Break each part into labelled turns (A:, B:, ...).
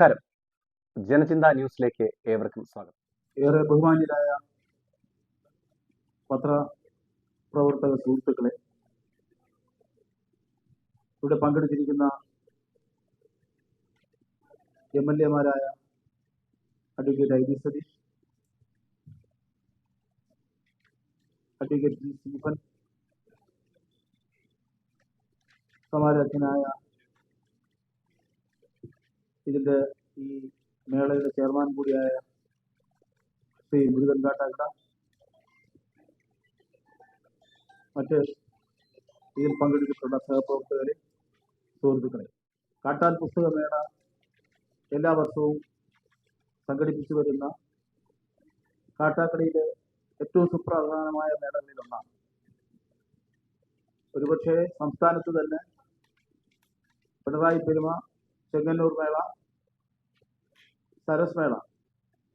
A: നമസ്കാരം. ജനചിന്ത ന്യൂസിലേക്ക് ഏവർക്കും സ്വാഗതം.
B: ഏറെ ബഹുമാന്യരായ പത്ര പ്രവർത്തക സുഹൃത്തുക്കളെ ഇവിടെ പങ്കെടുത്തിരിക്കുന്ന M L എമാരായ advocate I D Satheesh advocate G Stephen സമാരാധ്യനായ ഇതിന്റെ ഈ മേളയുടെ ചെയർമാൻ കൂടിയായ ശ്രീ മുരുകൻ കാട്ടാക്കട. മറ്റ് ഇതിൽ പങ്കെടുത്തിട്ടുള്ള സഹപ്രവർത്തകരെ സുഹൃത്തുക്കളെ. കാട്ടാൻ പുസ്തകമേള എല്ലാ വർഷവും സംഘടിപ്പിച്ചു വരുന്ന കാട്ടാക്കടയിലെ ഏറ്റവും സുപ്രധാനമായ മേളകളിൽ ഒന്നാണ് ഒരുപക്ഷെ സംസ്ഥാനത്ത് തന്നെ പിണറായി പെരുമ ചെങ്ങന്നൂർ മേള സരസ് മേള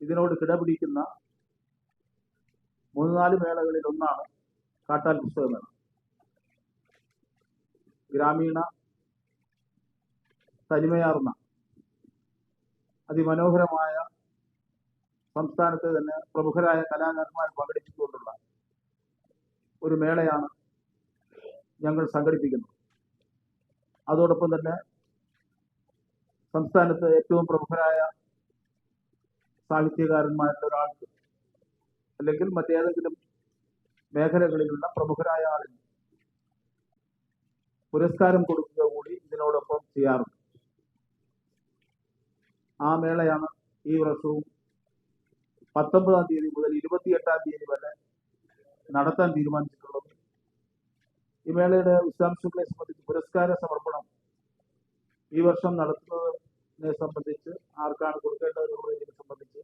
B: ഇതിനോട് കിടപിടിക്കുന്ന മൂന്ന് നാല് മേളകളിൽ ഒന്നാണ് കാട്ടാൽ പുസ്തകമേള. ഗ്രാമീണ തനിമയാർന്ന അതിമനോഹരമായ സംസ്ഥാനത്തെ തന്നെ പ്രമുഖരായ കലാകാരന്മാർ പങ്കെടുപ്പിച്ചുകൊണ്ടുള്ള ഒരു മേളയാണ് ഞങ്ങൾ സംഘടിപ്പിക്കുന്നത്. അതോടൊപ്പം തന്നെ സംസ്ഥാനത്ത് ഏറ്റവും പ്രമുഖരായ സാഹിത്യകാരന്മാരിൽ ഒരാൾക്ക് അല്ലെങ്കിൽ മറ്റേതെങ്കിലും മേഖലകളിലുള്ള പ്രമുഖരായ ആളിന് പുരസ്കാരം കൊടുക്കുക കൂടി ഇതിനോടൊപ്പം ചെയ്യാറുണ്ട്. ആ മേളയാണ് ഈ വർഷവും പത്തൊമ്പതാം തീയതി മുതൽ ഇരുപത്തിയെട്ടാം തീയതി വരെ നടത്താൻ തീരുമാനിച്ചിട്ടുള്ളത്. ഈ മേളയുടെ വിശദാംശങ്ങളെ സംബന്ധിച്ച് പുരസ്കാര സമർപ്പണം ഈ വർഷം നടത്തുന്നതിനെ സംബന്ധിച്ച് ആർക്കാണ് കൊടുക്കേണ്ടതെന്നുള്ളതിനെ സംബന്ധിച്ച്.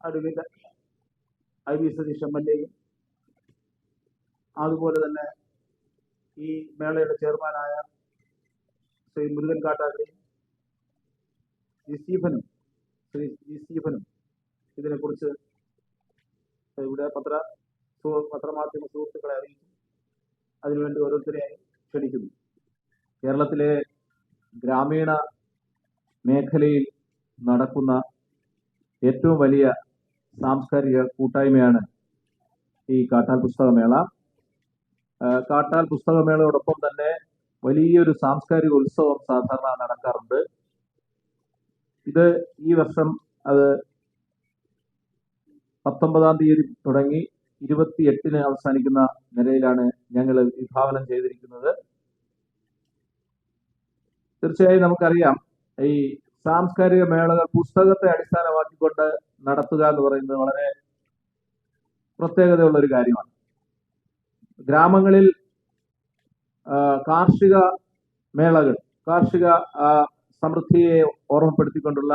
B: Advocate I V Satheesh M L എയും അതുപോലെ തന്നെ ഈ മേളയുടെ ചെയർമാനായ ശ്രീ മുരുകൻ കാട്ടാക്കടയും ജി സ്റ്റീഫനും ശ്രീ ജി സ്റ്റീഫനും ഇതിനെക്കുറിച്ച് ഇവിടെ പത്ര പത്രമാധ്യമ സുഹൃത്തുക്കളെ അറിയിച്ചു. അതിനുവേണ്ടി ഓരോരുത്തരെയായി ക്ഷണിക്കുന്നു.
C: കേരളത്തിലെ ഗ്രാമീണ മേഖലയിൽ നടക്കുന്ന ഏറ്റവും വലിയ സാംസ്കാരിക കൂട്ടായ്മയാണ് ഈ കാട്ടാൽ പുസ്തകമേള കാട്ടാൽ പുസ്തകമേളയോടൊപ്പം തന്നെ വലിയൊരു സാംസ്കാരിക ഉത്സവം സാധാരണ നടക്കാറുണ്ട്. ഇത് ഈ വർഷം അത് പത്തൊമ്പതാം തീയതി തുടങ്ങി ഇരുപത്തി എട്ടിന് അവസാനിക്കുന്ന നിലയിലാണ് ഞങ്ങൾ വിഭാവനം ചെയ്തിരിക്കുന്നത്. തീർച്ചയായും നമുക്കറിയാം ഈ സാംസ്കാരിക മേളകൾ പുസ്തകത്തെ അടിസ്ഥാനമാക്കിക്കൊണ്ട് നടത്തുക എന്ന് പറയുന്നത് വളരെ പ്രത്യേകതയുള്ള ഒരു കാര്യമാണ്. ഗ്രാമങ്ങളിൽ കാർഷിക മേളകൾ കാർഷിക സമൃദ്ധിയെ ഓർമ്മപ്പെടുത്തിക്കൊണ്ടുള്ള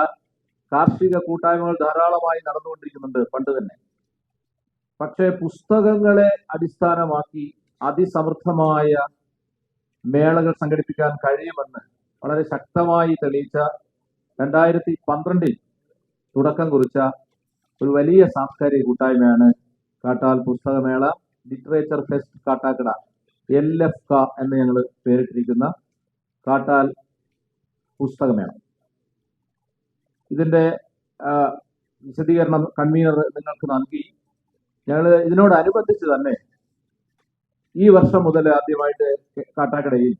C: കാർഷിക കൂട്ടായ്മകൾ ധാരാളമായി നടന്നുകൊണ്ടിരിക്കുന്നുണ്ട് പണ്ട് തന്നെ. പക്ഷേ പുസ്തകങ്ങളെ അടിസ്ഥാനമാക്കി അതിസമൃദ്ധമായ മേളകൾ സംഘടിപ്പിക്കാൻ കഴിയുമെന്ന് വളരെ ശക്തമായി തെളിയിച്ച രണ്ടായിരത്തി പന്ത്രണ്ടിൽ തുടക്കം കുറിച്ച ഒരു വലിയ സാംസ്കാരിക കൂട്ടായ്മയാണ് Kattal പുസ്തകമേള literature fest Kattakada L F K എന്ന് ഞങ്ങൾ പേരിട്ടിരിക്കുന്ന കാട്ടാൽ പുസ്തകമേള. ഇതിന്റെ വിശദീകരണം കൺവീനർ നിങ്ങൾക്ക് നൽകി. ഞങ്ങൾ ഇതിനോടനുബന്ധിച്ച് തന്നെ ഈ വർഷം മുതൽ ആദ്യമായിട്ട് കാട്ടാക്കടയിൽ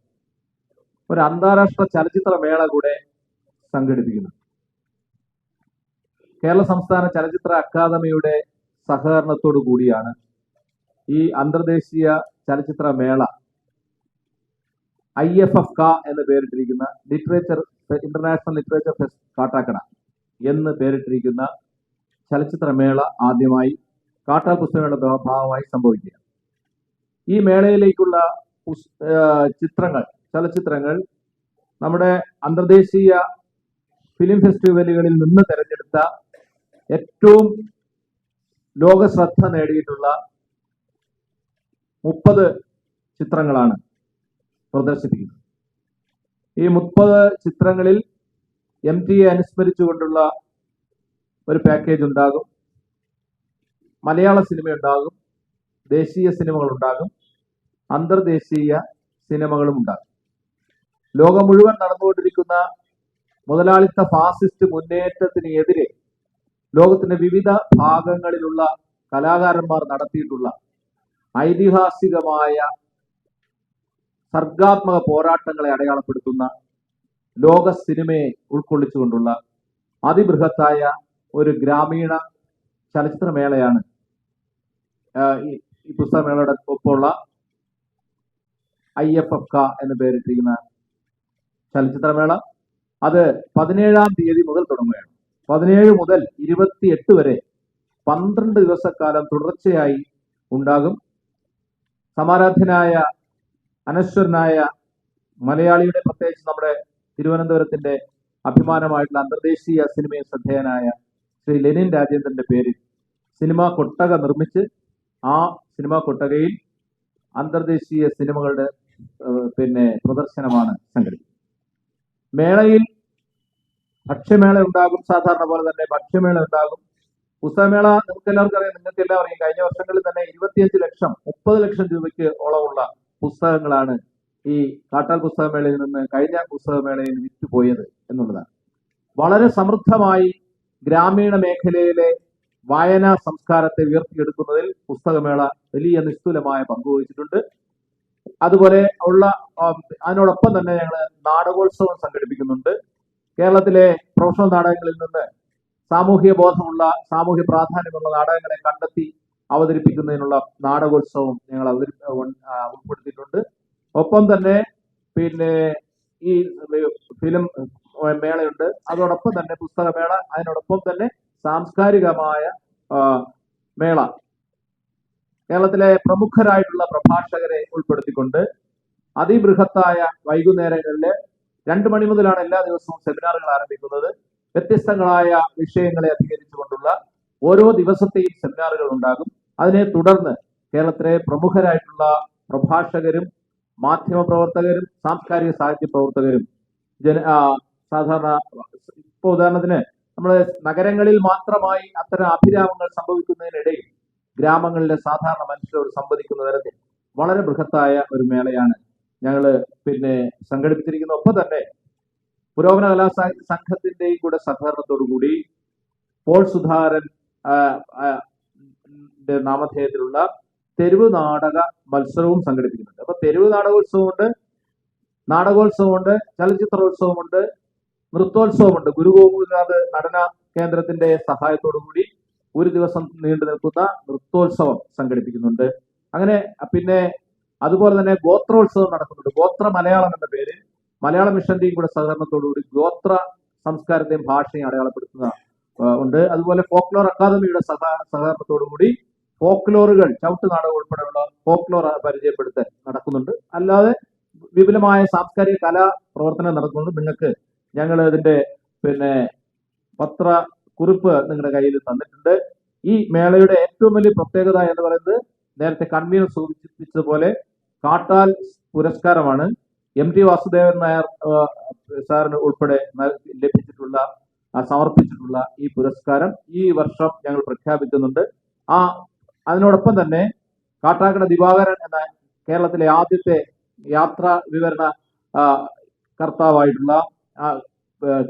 C: ഒരു അന്താരാഷ്ട്ര ചലച്ചിത്ര മേള കൂടെ സംഘടിപ്പിക്കുന്നു. കേരള സംസ്ഥാന ചലച്ചിത്ര അക്കാദമിയുടെ സഹകരണത്തോടു കൂടിയാണ് ഈ അന്തർദേശീയ ചലച്ചിത്ര മേള ഐ എഫ് എഫ് ക എന്ന് പേരിട്ടിരിക്കുന്ന literature international literature fest Kattakada എന്ന് പേരിട്ടിരിക്കുന്ന ചലച്ചിത്ര മേള ആദ്യമായി കാട്ടാ പുസ്തകങ്ങളുടെ ഭാഗമായി സംഭവിക്കുക ഈ മേളയിലേക്കുള്ള ചിത്രങ്ങൾ ചലച്ചിത്രങ്ങൾ നമ്മുടെ അന്തർദേശീയ ഫിലിം ഫെസ്റ്റിവലുകളിൽ നിന്ന് തിരഞ്ഞെടുത്ത ഏറ്റവും ലോക ശ്രദ്ധ നേടിയിട്ടുള്ള മുപ്പത് ചിത്രങ്ങളാണ് പ്രദർശിപ്പിക്കുന്നത്. ഈ മുപ്പത് ചിത്രങ്ങളിൽ എം ടി എ അനുസ്മരിച്ചുകൊണ്ടുള്ള ഒരു പാക്കേജ് ഉണ്ടാകും. മലയാള സിനിമ ഉണ്ടാകും. ദേശീയ സിനിമകൾ ഉണ്ടാകും അന്തർദേശീയ സിനിമകളും ഉണ്ടാകും. ലോകം മുഴുവൻ നടന്നുകൊണ്ടിരിക്കുന്ന മുതലാളിത്ത ഫാസിസ്റ്റ് മുന്നേറ്റത്തിനെതിരെ ലോകത്തിന്റെ വിവിധ ഭാഗങ്ങളിലുള്ള കലാകാരന്മാർ നടത്തിയിട്ടുള്ള ഐതിഹാസികമായ സർഗാത്മക പോരാട്ടങ്ങളെ അടയാളപ്പെടുത്തുന്ന ലോക സിനിമയെ ഉൾക്കൊള്ളിച്ചുകൊണ്ടുള്ള അതിബൃഹത്തായ ഒരു ഗ്രാമീണ ചലച്ചിത്രമേളയാണ് ഈ പുസ്തകമേളയുടെ ഒപ്പമുള്ള ഐ എഫ് എഫ് ക എന്ന് പേരിട്ടിരിക്കുന്ന ചലച്ചിത്രമേള അത് പതിനേഴാം തീയതി മുതൽ തുടങ്ങുകയാണ്. പതിനേഴ് മുതൽ ഇരുപത്തിയെട്ട് വരെ പന്ത്രണ്ട് ദിവസക്കാലം തുടർച്ചയായി ഉണ്ടാകും. സമാരാധ്യനായ അനശ്വരനായ മലയാളിയുടെ പ്രത്യേകിച്ച് നമ്മുടെ തിരുവനന്തപുരത്തിന്റെ അഭിമാനമായിട്ടുള്ള അന്തർദേശീയ സിനിമയിൽ ശ്രദ്ധേയനായ ശ്രീ ലെനിൻ രാജേന്ദ്രന്റെ പേരിൽ സിനിമ കൊട്ടക നിർമ്മിച്ച് ആ സിനിമ കൊട്ടകയിൽ അന്തർദേശീയ സിനിമകളുടെ പിന്നെ പ്രദർശനമാണ് സംഘടിപ്പിക്കുന്നത്. മേളയിൽ ഭക്ഷ്യമേള ഉണ്ടാകും. സാധാരണ പോലെ തന്നെ ഭക്ഷ്യമേള ഉണ്ടാകും. പുസ്തകമേള നിങ്ങൾക്ക് എല്ലാവർക്കും അറിയാം. നിങ്ങൾക്ക് എല്ലാം അറിയാം. കഴിഞ്ഞ വർഷങ്ങളിൽ തന്നെ ഇരുപത്തിയഞ്ച് ലക്ഷം മുപ്പത് ലക്ഷം രൂപയ്ക്ക് ഓളമുള്ള പുസ്തകങ്ങളാണ് ഈ കാട്ടാൽ പുസ്തകമേളയിൽ നിന്ന് കഴിഞ്ഞ പുസ്തകമേളയിൽ വിറ്റുപോയത് എന്നുള്ളതാണ്. വളരെ സമൃദ്ധമായി ഗ്രാമീണ മേഖലയിലെ വായനാ സംസ്കാരത്തെ ഉയർത്തിയെടുക്കുന്നതിൽ പുസ്തകമേള വലിയ നിസ്തുലമായ പങ്കുവഹിച്ചിട്ടുണ്ട് അതുപോലെ ഉള്ള അതിനോടൊപ്പം തന്നെ ഞങ്ങൾ നാടകോത്സവം സംഘടിപ്പിക്കുന്നുണ്ട്. കേരളത്തിലെ പ്രൊഫഷണൽ നാടകങ്ങളിൽ നിന്ന് സാമൂഹ്യ ബോധമുള്ള സാമൂഹ്യ പ്രാധാന്യമുള്ള നാടകങ്ങളെ കണ്ടെത്തി അവതരിപ്പിക്കുന്നതിനുള്ള നാടകോത്സവം ഞങ്ങൾ അവതരി ഉൾപ്പെടുത്തിയിട്ടുണ്ട്. ഒപ്പം തന്നെ പിന്നെ ഈ ഫിലിം മേളയുണ്ട്. അതോടൊപ്പം തന്നെ പുസ്തകമേള അതിനോടൊപ്പം തന്നെ സാംസ്കാരികമായ മേള. കേരളത്തിലെ പ്രമുഖരായിട്ടുള്ള പ്രഭാഷകരെ ഉൾപ്പെടുത്തിക്കൊണ്ട് അതിബൃഹത്തായ വൈകുന്നേരങ്ങളിൽ രണ്ട് മണി മുതലാണ് എല്ലാ ദിവസവും സെമിനാറുകൾ ആരംഭിക്കുന്നത്. വ്യത്യസ്തങ്ങളായ വിഷയങ്ങളെ അധികരിച്ചുകൊണ്ടുള്ള ഓരോ ദിവസത്തെയും സെമിനാറുകൾ ഉണ്ടാകും. അതിനെ തുടർന്ന് കേരളത്തിലെ പ്രമുഖരായിട്ടുള്ള പ്രഭാഷകരും മാധ്യമ പ്രവർത്തകരും സാംസ്കാരിക സാഹിത്യ പ്രവർത്തകരും ജന സാധാരണ ഇപ്പൊ ഉദാഹരണത്തിന് നമ്മൾ നഗരങ്ങളിൽ മാത്രമായി അത്തരം അഭിരാമങ്ങൾ സംഭവിക്കുന്നതിനിടയിൽ ഗ്രാമങ്ങളിലെ സാധാരണ മനുഷ്യരോട് സംവദിക്കുന്ന തരത്തിൽ വളരെ ബൃഹത്തായ ഒരു മേളയാണ് ഞങ്ങൾ പിന്നെ സംഘടിപ്പിച്ചിരിക്കുന്ന ഒപ്പം തന്നെ പുരോഗമന കലാസാഹിത്യ സംഘത്തിന്റെയും കൂടെ സഹകരണത്തോടു കൂടി പോൾ സുധാരൻ നാമധേയത്തിലുള്ള തെരുവ് നാടക മത്സരവും സംഘടിപ്പിക്കുന്നുണ്ട്. അപ്പൊ തെരുവ് നാടകോത്സവമുണ്ട് നാടകോത്സവമുണ്ട് ചലച്ചിത്രോത്സവമുണ്ട് നൃത്തോത്സവമുണ്ട്. ഗുരുഗോകുലനാഥ് നടന കേന്ദ്രത്തിന്റെ സഹായത്തോടു കൂടി ഒരു ദിവസം നീണ്ടു നിൽക്കുന്ന നൃത്തോത്സവം സംഘടിപ്പിക്കുന്നുണ്ട്. അങ്ങനെ പിന്നെ അതുപോലെ തന്നെ ഗോത്രോത്സവം നടക്കുന്നുണ്ട്. ഗോത്ര മലയാളം എന്ന പേര് മലയാള മിഷന്റെയും കൂടെ സഹകരണത്തോടുകൂടി ഗോത്ര സംസ്കാരത്തെയും ഭാഷയും അടയാളപ്പെടുത്തുന്ന ഉണ്ട്. അതുപോലെ ഫോക്ലോർ അക്കാദമിയുടെ സഹ സഹകരണത്തോടുകൂടി ഫോക്ലോറുകൾ ചവിട്ട് നാടകം ഉൾപ്പെടെയുള്ള ഫോക്ലോർ പരിചയപ്പെടുത്തൽ നടക്കുന്നുണ്ട്. അല്ലാതെ വിപുലമായ സാംസ്കാരിക കലാ പ്രവർത്തനം നടക്കുന്നുണ്ട്. നിങ്ങൾക്ക് ഞങ്ങൾ ഇതിന്റെ പിന്നെ പത്ര കുറിപ്പ് നിങ്ങളുടെ കയ്യിൽ തന്നിട്ടുണ്ട്. ഈ മേളയുടെ ഏറ്റവും വലിയ പ്രത്യേകത എന്ന് പറയുന്നത് നേരത്തെ കൺവീനർ സൂചിപ്പിച്ചതുപോലെ കാട്ടാൽ പുരസ്കാരമാണ്. എം ടി വാസുദേവൻ നായർ സാറിന് ഉൾപ്പെടെ ലഭിച്ചിട്ടുള്ള സമർപ്പിച്ചിട്ടുള്ള ഈ പുരസ്കാരം ഈ വർഷം ഞങ്ങൾ പ്രഖ്യാപിക്കുന്നുണ്ട്. ആ അതിനോടൊപ്പം തന്നെ കാട്ടാക്കട ദിവാകരൻ എന്ന കേരളത്തിലെ ആദ്യത്തെ യാത്രാ വിവരണ കർത്താവായിട്ടുള്ള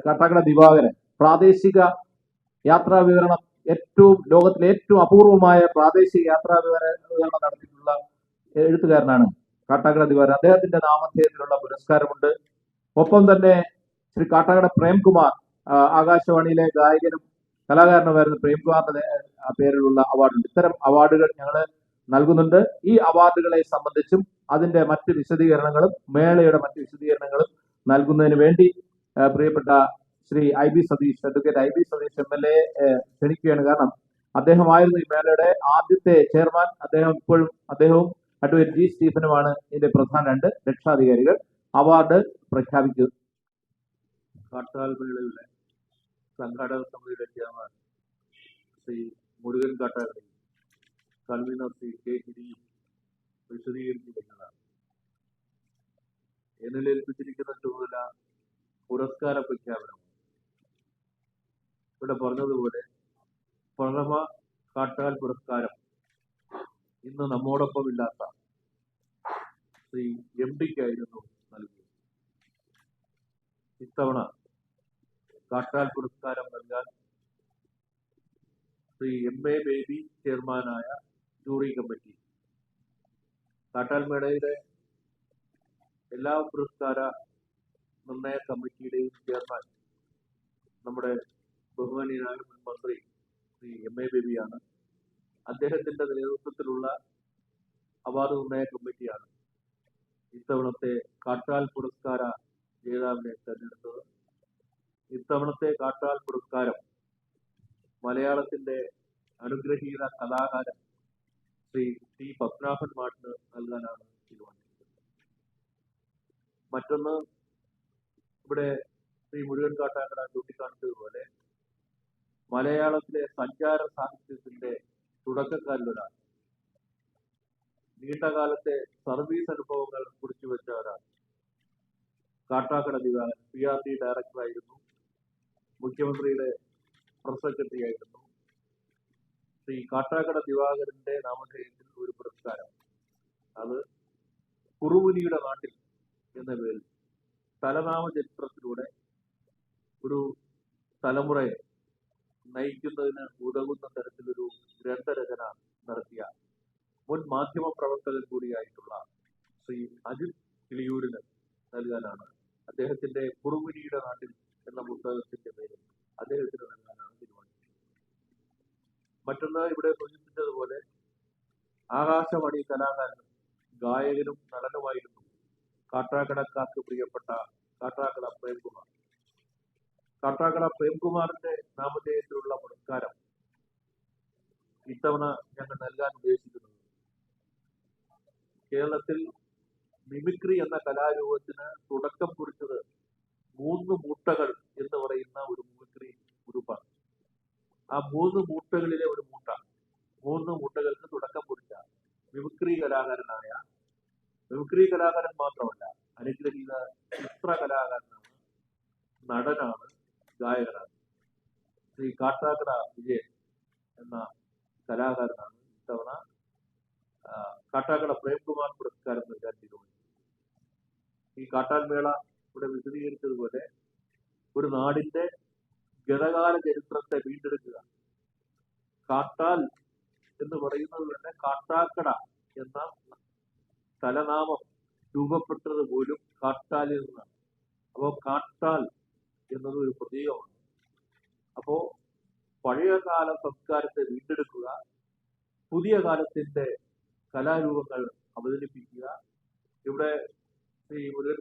C: കാട്ടാക്കട ദിവാകരൻ പ്രാദേശിക യാത്രാ വിവരണം ഏറ്റവും ലോകത്തിലെ ഏറ്റവും അപൂർവമായ പ്രാദേശിക യാത്രാ വിവര- വിവരണം നടത്തിയിട്ടുള്ള എഴുത്തുകാരനാണ് കാട്ടാക്കട ദിവാരൻ അദ്ദേഹത്തിന്റെ നാമധേയത്തിലുള്ള പുരസ്കാരമുണ്ട്. ഒപ്പം തന്നെ ശ്രീ കാട്ടാക്കട പ്രേംകുമാർ ആകാശവാണിയിലെ ഗായകനും കലാകാരനുമായിരുന്ന പ്രേംകുമാറിന്റെ പേരിലുള്ള അവാർഡുണ്ട്. ഇത്തരം അവാർഡുകൾ ഞങ്ങൾ നൽകുന്നുണ്ട്. ഈ അവാർഡുകളെ സംബന്ധിച്ചും അതിന്റെ മറ്റ് വിശദീകരണങ്ങളും മേളയുടെ മറ്റ് വിശദീകരണങ്ങളും നൽകുന്നതിന് വേണ്ടി പ്രിയപ്പെട്ട Shri I B Satheesh advocate I B Satheesh M L A ക്ഷണിക്കുകയാണ്. കാരണം അദ്ദേഹമായിരുന്നു ഈ മേളയുടെ ആദ്യത്തെ ചെയർമാൻ. അദ്ദേഹം ഇപ്പോഴും അദ്ദേഹവും അഡ്വക്കേറ്റ് ജി സ്റ്റീഫനുമാണ് ഇതിന്റെ പ്രധാന രണ്ട് രക്ഷാധികാരികൾ. അവാർഡ് പ്രഖ്യാപിച്ചു. കാട്ടാൽ സംഘാടക സമിതിയുടെ ചെയർമാൻ ശ്രീ മുരുകൻ കാട്ടാക്കടയും കൺവീനർ ശ്രീ കെ ഗിരിയും വിശദീകരിച്ചിരിക്കുന്നതാണ്. എന്നിലേൽപ്പിച്ചിരിക്കുന്ന ചുമതല പുരസ്കാര പ്രഖ്യാപനം ഇവിടെ പറഞ്ഞതുപോലെ പ്രഥമ കാട്ടാൽ പുരസ്കാരം ഇന്ന് നമ്മോടൊപ്പം ഇല്ലാത്ത ശ്രീ എം ഡിക്കായിരുന്നു നൽകിയത്. ഇത്തവണ
D: കാട്ടാൽ പുരസ്കാരം നൽകാൻ ശ്രീ എം എ ബേബി ചെയർമാനായ ജൂറി കമ്മിറ്റി കാട്ടാൽ മേളയുടെ എല്ലാ പുരസ്കാര നിർണയ കമ്മിറ്റിയുടെയും ചെയർമാൻ നമ്മുടെ ബഹുമാനീയനായ മുൻ മന്ത്രി ശ്രീ എം എ ബേബിയാണ്. അദ്ദേഹത്തിന്റെ നേതൃത്വത്തിലുള്ള അവാർഡ് നിർണയ കമ്മിറ്റിയാണ് ഇത്തവണത്തെ കാട്ടാൽ പുരസ്കാര ജേതാവിനെ തെരഞ്ഞെടുത്തത്. ഇത്തവണത്തെ കാട്ടാൽ പുരസ്കാരം മലയാളത്തിന്റെ അനുഗ്രഹീത കലാകാരൻ ശ്രീ ടി പത്മനാഭൻ മാട്ടിന് നൽകാനാണ് തീരുമാനിച്ചത്. മറ്റൊന്ന് ഇവിടെ ശ്രീ മുരുകൻ കാട്ടാക്കട ചൂണ്ടിക്കാണിച്ചതുപോലെ മലയാളത്തിലെ സഞ്ചാര സാഹിത്യത്തിന്റെ തുടക്കക്കാരിലൊരാൾ. നീണ്ടകാലത്തെ സർവീസ് അനുഭവങ്ങൾ കുറിച്ചു വെച്ച ഒരാൾ. Kattakada Divakaran P R D ഡയറക്ടറായിരുന്നു. മുഖ്യമന്ത്രിയുടെ പ്രസ് സെക്രട്ടറി ആയിരുന്നു ശ്രീ കാട്ടാക്കട ദിവാകരന്റെ നാമധേയത്തിൽ ഒരു പുരസ്കാരം. അത് കുറുമുനിയുടെ നാട്ടിൽ എന്ന പേരിൽ തലനാമ ചരിത്രത്തിലൂടെ ഒരു തലമുറയെ നയിക്കുന്നതിന് ഉതകുന്ന തരത്തിലൊരു ഗ്രന്ഥരചന നടത്തിയ മുൻ മാധ്യമ പ്രവർത്തകൻ കൂടിയായിട്ടുള്ള ശ്രീ അജിത് കിളിയൂരിന് നൽകാനാണ്. അദ്ദേഹത്തിന്റെ കുറുമിനിയുടെ നാട്ടിൽ എന്ന പുസ്തകത്തിന്റെ പേര് അദ്ദേഹത്തിന് നൽകാനാണ് തീരുമാനിച്ചത്. മറ്റൊന്ന് ഇവിടെ സൂചിപ്പിച്ചതുപോലെ ആകാശവാണി കലാകാരനും ഗായകനും നടനുമായിരുന്നു കാട്ടാക്കടക്കാർക്ക് പ്രിയപ്പെട്ട കാട്ടാക്കട പ്രേംകുമാർ. കാട്ടാക്കട പ്രേംകുമാറിന്റെ നാമധേയത്തിലുള്ള പുരസ്കാരം ഇത്തവണ ഞങ്ങൾ നൽകാൻ ഉദ്ദേശിക്കുന്നത്. കേരളത്തിൽ മിമിക്രി എന്ന കലാരൂപത്തിന് തുടക്കം കുറിച്ചത് മൂന്ന് മൂട്ടകൾ എന്ന് പറയുന്ന ഒരു മിമിക്രി ഗ്രൂപ്പാണ്. ആ മൂന്ന് മൂട്ടകളിലെ ഒരു മൂട്ട മൂന്ന് മൂട്ടകൾക്ക് തുടക്കം കുറിച്ച മിമിക്രി കലാകാരനായ മിമിക്രി കലാകാരൻ മാത്രമല്ല അനുഗ്രഹീത ചിത്ര കലാകാരനാണ് നടനാണ് ഗായകനാണ്. ശ്രീ കാട്ടാക്കട വിജയൻ എന്ന കലാകാരനാണ് ഇത്തവണ കാട്ടാക്കട പ്രേംകുമാർ പുരസ്കാരം നൽകാൻ തീരുമാനിച്ചു. ഈ കാട്ടാൻമേള ഇവിടെ വിശദീകരിച്ചതുപോലെ ഒരു നാടിന്റെ ഗതകാല ചരിത്രത്തെ വീണ്ടെടുക്കുക. കാട്ടാൽ എന്ന് പറയുന്നത് തന്നെ കാട്ടാക്കട എന്ന തലനാമം രൂപപ്പെട്ടത് പോലും കാട്ടാലിൽ നിന്നാണ്. അപ്പോ കാട്ടാൽ എന്നത് ഒരു പ്രതീകമാണ്. അപ്പോ പഴയകാല സംസ്കാരത്തെ വീണ്ടെടുക്കുക പുതിയ കാലത്തിന്റെ കലാരൂപങ്ങൾ അവതരിപ്പിക്കുക. ഇവിടെ ഈ മുരുകൻ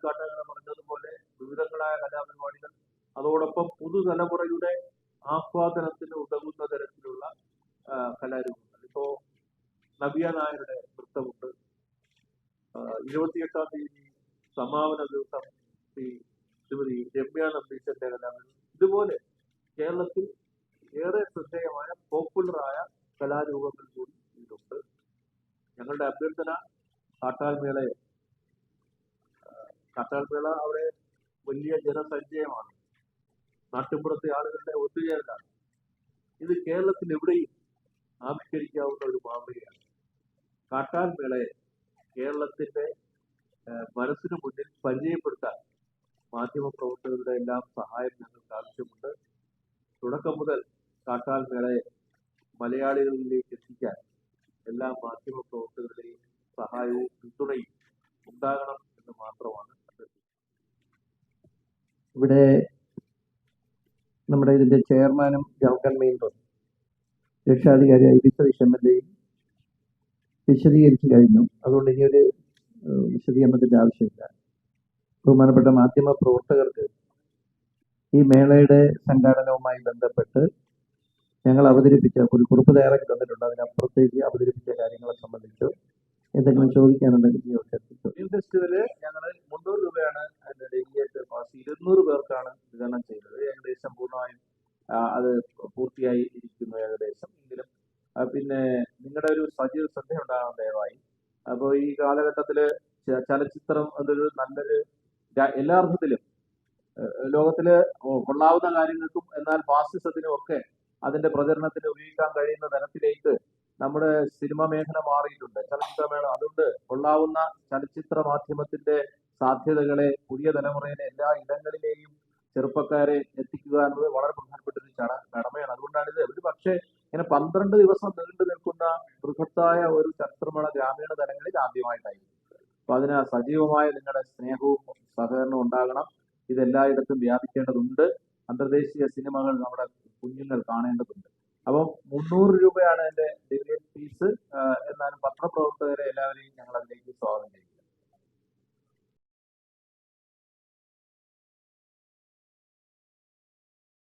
D: പറഞ്ഞതുപോലെ വിവിധങ്ങളായ കലാപരിപാടികൾ അതോടൊപ്പം പുതുതലമുറയുടെ ആസ്വാദനത്തിന് ഉതകുന്ന തരത്തിലുള്ള ആ, കലാരൂപങ്ങൾ ഇപ്പോ നവ്യ നായരുടെ നൃത്തമുണ്ട് ആ, ഇരുപത്തിയെട്ടാം തീയതി സമാപന ദിവസം ശ്രീ ശ്രീമതി രമ്യ നമ്പീശന്റെ കലാകാരൻ ഇതുപോലെ കേരളത്തിൽ ഏറെ ശ്രദ്ധേയമായ പോപ്പുലറായ കലാരൂപങ്ങൾ കൂടി ഇതിലുണ്ട് ഞങ്ങളുടെ അഭ്യർത്ഥന കാട്ടാൽ മേളയെ ആ, കാട്ടാൽ മേള അവിടെ വലിയ ജനസഞ്ചയമാണ്. നാട്ടിൻപുറത്തെ ആളുകളുടെ ഒത്തുചേരലാണ്. ഇത് കേരളത്തിൽ എവിടെയും ആവിഷ്കരിക്കാവുന്ന ഒരു മാതൃകയാണ്. കാട്ടാൽ മേളയെ കേരളത്തിന്റെ മനസ്സിന് മുന്നിൽ പരിചയപ്പെടുത്താൻ മാധ്യമ പ്രവർത്തകരുടെ എല്ലാം സഹായം ഞങ്ങൾക്ക് ആവശ്യമുണ്ട്. തുടക്കം മുതൽ കാട്ടാൽ മേളയെ മലയാളികളിലേക്ക് എത്തിക്കാൻ എല്ലാ മാധ്യമ പ്രവർത്തകരുടെയും സഹായവും പിന്തുണയും ഉണ്ടാകണം എന്ന് മാത്രമാണ്
B: ഇവിടെ നമ്മുടെ ഇതിന്റെ ചെയർമാനും ജവഹർ രക്ഷാധികാരിയായി രക്ഷാധികാരി ഐ എം എൽ എയും വിശദീകരിച്ചു കഴിഞ്ഞു. അതുകൊണ്ട് ഇനിയൊരു വിശദീകരണത്തിന്റെ ആവശ്യമില്ല. ബഹുമാനപ്പെട്ട മാധ്യമ പ്രവർത്തകർക്ക് ഈ മേളയുടെ സംഘാടനവുമായി ബന്ധപ്പെട്ട് ഞങ്ങൾ അവതരിപ്പിച്ച ഒരു കുറിപ്പ് തയ്യാറാക്കി തന്നിട്ടുണ്ട്. അതിനപ്പുറത്തേക്ക് അവതരിപ്പിച്ച കാര്യങ്ങളെ സംബന്ധിച്ച് എന്തെങ്കിലും ചോദിക്കാനുണ്ടെങ്കിൽ
D: ഞങ്ങൾ മുന്നൂറ് രൂപയാണ് അതിന്റെ ഇരുന്നൂറ് പേർക്കാണ് വിതരണം ചെയ്തത്. ഏകദേശം പൂർണമായും അത് പൂർത്തിയായി ഇരിക്കുന്നു ഏകദേശം. എങ്കിലും പിന്നെ നിങ്ങളുടെ ഒരു സജീവ ശ്രദ്ധ ഉണ്ടാകാൻ ദയവായി. അപ്പോൾ ഈ കാലഘട്ടത്തിൽ ചലച്ചിത്രം അതൊരു നല്ലൊരു എല്ലാ അർത്ഥത്തിലും ലോകത്തിൽ കൊള്ളാവുന്ന കാര്യങ്ങൾക്കും എന്നാൽ ഫാസിസത്തിനും ഒക്കെ അതിന്റെ പ്രചരണത്തിന് ഉപയോഗിക്കാൻ കഴിയുന്ന തരത്തിലേക്ക് നമ്മുടെ സിനിമ മേഖല മാറിയിട്ടുണ്ട്. ചലച്ചിത്രമേള അതുകൊണ്ട് കൊള്ളാവുന്ന ചലച്ചിത്ര മാധ്യമത്തിന്റെ സാധ്യതകളെ പുതിയ തലമുറയിലെ എല്ലാ ഇടങ്ങളിലെയും
C: ചെറുപ്പക്കാരെ എത്തിക്കുക എന്നത് വളരെ പ്രധാനപ്പെട്ട ഒരു കടമയാണ്. അതുകൊണ്ടാണിത്. ഒരു പക്ഷേ ഇങ്ങനെ പന്ത്രണ്ട് ദിവസം നീണ്ടു നിൽക്കുന്ന ബൃഹത്തായ ഒരു ചലച്ചിത്രമേള ഗ്രാമീണ തലങ്ങളിൽ ആദ്യമായിട്ടായിരുന്നു അപ്പൊ അതിന് സജീവമായ നിങ്ങളുടെ സ്നേഹവും സഹകരണവും ഉണ്ടാകണം. ഇത് എല്ലായിടത്തും വ്യാപിക്കേണ്ടതുണ്ട്. അന്തർദേശീയ സിനിമകൾ നമ്മുടെ കുഞ്ഞുങ്ങൾ കാണേണ്ടതുണ്ട്. അപ്പം മുന്നൂറ് രൂപയാണ് എന്റെ എന്നാലും പത്രപ്രവർത്തകരെ എല്ലാവരെയും ഞങ്ങൾ അതിലേക്ക്